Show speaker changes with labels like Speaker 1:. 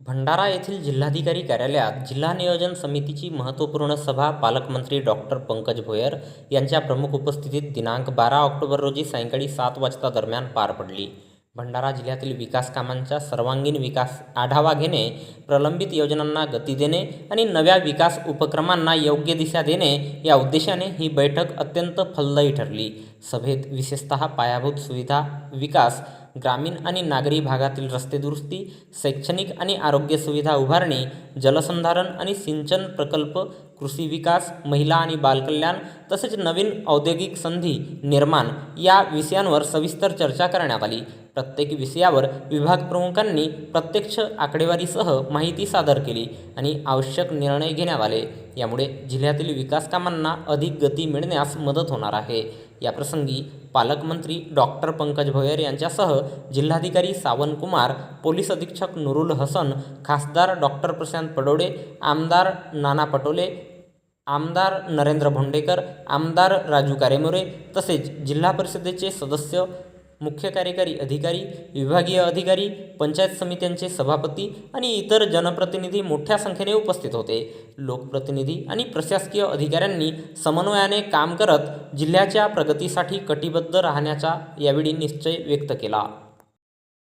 Speaker 1: भंडारा येथील जिल्हाधिकारी कार्यालयात जिल्हा नियोजन समितीची महत्त्वपूर्ण सभा पालकमंत्री डॉक्टर पंकज भोयर यांच्या प्रमुख उपस्थितीत दिनांक बारा ऑक्टोबर रोजी सायंकाळी सात वाजता दरम्यान पार पडली. भंडारा जिल्ह्यातील विकास कामांचा सर्वांगीण विकास आढावा घेणे प्रलंबित योजनांना गती देणे आणि नव्या विकास उपक्रमांना योग्य दिशा देणे या उद्देशाने ही बैठक अत्यंत फलदायी ठरली. सभेत विशेषतः पायाभूत सुविधा विकास ग्रामीण आणि नागरी भागातील रस्ते दुरुस्ती शैक्षणिक आणि आरोग्य सुविधा उभारणी जलसंधारण आणि सिंचन प्रकल्प कृषी विकास महिला आणि बालकल्याण तसेच नवीन औद्योगिक संधी निर्माण या विषयांवर सविस्तर चर्चा करण्यात आली. प्रत्येक विषयावर विभाग प्रमुखांनी प्रत्यक्ष आकडेवारीसह माहिती सादर केली आणि आवश्यक निर्णय घेण्यात आले. यामुळे जिल्ह्यातील विकास कामांना अधिक गती मिळण्यास मदत होणार आहे. याप्रसंगी पालकमंत्री डॉक्टर पंकज भोयर यांच्यासह जिल्हाधिकारी सावन कुमार पोलीस अधीक्षक नुरुल हसन खासदार डॉक्टर प्रशांत पडोळे आमदार नाना पटोले आमदार नरेंद्र भोंडेकर आमदार राजू कारेमोरे तसेच जिल्हा परिषदेचे सदस्य मुख्य कार्यकारी अधिकारी विभागीय अधिकारी पंचायत समित्यांचे सभापती आणि इतर जनप्रतिनिधी मोठ्या संख्येने उपस्थित होते. लोकप्रतिनिधी आणि प्रशासकीय अधिकाऱ्यांनी समन्वयाने काम करत जिल्ह्याच्या प्रगतीसाठी कटिबद्ध राहण्याचा यावेळी निश्चय व्यक्त केला.